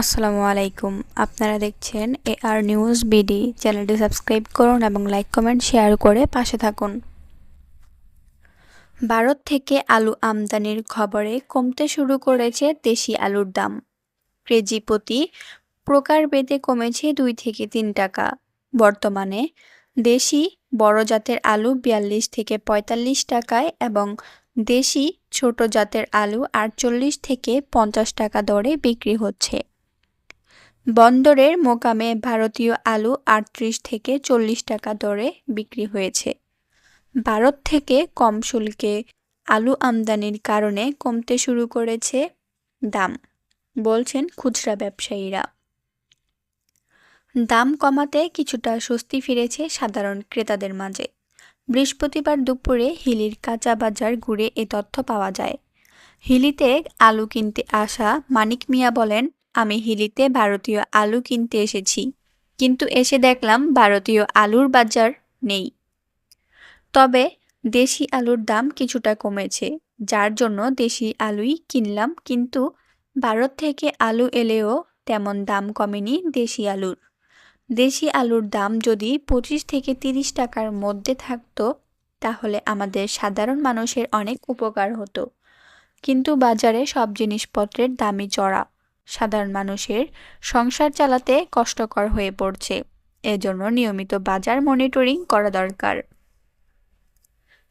আসসালামু আলাইকুম। আপনারা দেখছেন এ আর নিউজ বিডি চ্যানেলটি সাবস্ক্রাইব করুন এবং লাইক, কমেন্ট, শেয়ার করে পাশে থাকুন। ভারত থেকে আলু আমদানির খবরে কমতে শুরু করেছে দেশি আলুর দাম। কেজি প্রতি প্রকারভেদে কমেছে দুই থেকে তিন টাকা। বর্তমানে দেশি বড় জাতের আলু বিয়াল্লিশ থেকে পঁয়তাল্লিশ টাকায় এবং দেশি ছোট জাতের আলু আটচল্লিশ থেকে পঞ্চাশ টাকা দরে বিক্রি হচ্ছে। বন্দরের মোকামে ভারতীয় আলু আটত্রিশ থেকে চল্লিশ টাকা দরে বিক্রি হয়েছে। ভারত থেকে কম শুল্কে আলু আমদানির কারণে কমতে শুরু করেছে দাম, বলছেন খুচরা ব্যবসায়ীরা। দাম কমাতে কিছুটা স্বস্তি ফিরেছে সাধারণ ক্রেতাদের মাঝে। বৃহস্পতিবার দুপুরে হিলির কাঁচা বাজার ঘুরে এ তথ্য পাওয়া যায়। হিলিতে আলু কিনতে আসা মানিক মিয়া বলেন আমি হিলিতে ভারতীয় আলু কিনতে এসেছি, কিন্তু এসে দেখলাম ভারতীয় আলুর বাজার নেই। তবে দেশি আলুর দাম কিছুটা কমেছে, যার জন্য দেশি আলুই কিনলাম, কিন্তু ভারত থেকে আলু এলেও তেমন দাম কমেনি দেশি আলুর। দেশি আলুর দাম যদি পঁচিশ থেকে তিরিশ টাকার মধ্যে থাকতো, তাহলে আমাদের সাধারণ মানুষের অনেক উপকার হতো। কিন্তু বাজারে সব জিনিসপত্রের দামই চড়া। সাধারণ মানুষের সংসার চালাতে কষ্টকর হয়ে পড়ছে। এজন্য নিয়মিত বাজার মনিটরিং করা দরকার।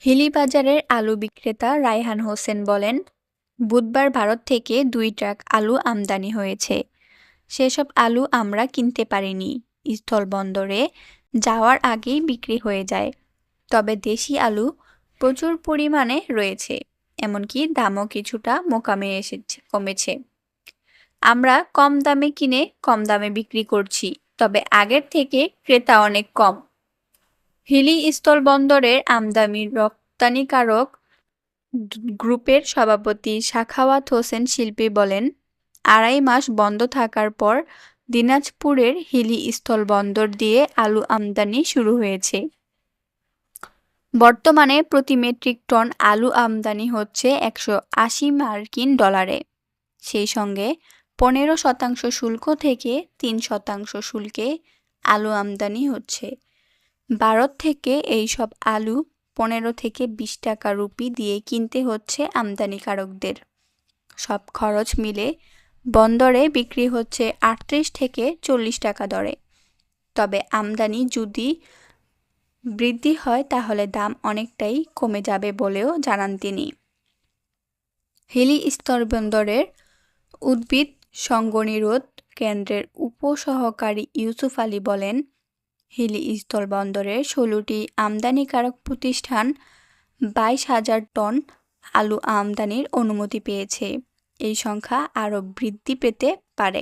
হিলি বাজারের আলু বিক্রেতা রায়হান হোসেন বলেন, বুধবার ভারত থেকে দুই ট্রাক আলু আমদানি হয়েছে। সেসব আলু আমরা কিনতে পারিনি। স্থলবন্দরে যাওয়ার আগেই বিক্রি হয়ে যায়। তবে দেশি আলু প্রচুর পরিমাণে রয়েছে। এমনকি দামও কিছুটা মোকামে এসেছে, কমেছে। আমরা কম দামে কিনে কম দামে বিক্রি করছি, তবে আগের থেকে ক্রেতা অনেক কম। হিলি স্থলবন্দরের আমদানি রপ্তানিকারক গ্রুপের সভাপতি শাখাওয়াত হোসেন শিল্পী বলেন, আড়াই মাস বন্ধ থাকার পর দিনাজপুরের হিলি স্থলবন্দর দিয়ে আলু আমদানি শুরু হয়েছে। বর্তমানে প্রতি মেট্রিক টন আলু আমদানি হচ্ছে একশো আশি মার্কিন ডলারে। সেই সঙ্গে পনেরো শতাংশ শুল্ক থেকে তিন শতাংশ শুল্কে আলু আমদানি হচ্ছে। ভারত থেকে এই সব আলু পনেরো থেকে বিশ টাকা রুপি দিয়ে কিনতে হচ্ছে আমদানিকারকদের। সব খরচ মিলে বন্দরে বিক্রি হচ্ছে আটত্রিশ থেকে চল্লিশ টাকা দরে। তবে আমদানি যদি বৃদ্ধি হয়, তাহলে দাম অনেকটাই কমে যাবে বলেও জানান তিনি। হিলি স্থলবন্দরের উদ্ভিদ সঙ্গনিরোধ কেন্দ্রের উপসহকারী ইউসুফ আলী বলেন, হিলি স্থলবন্দরের ষোলোটি আমদানিকারক প্রতিষ্ঠান বাইশ হাজার টন আলু আমদানির অনুমতি পেয়েছে। এই সংখ্যা আরও বৃদ্ধি পেতে পারে।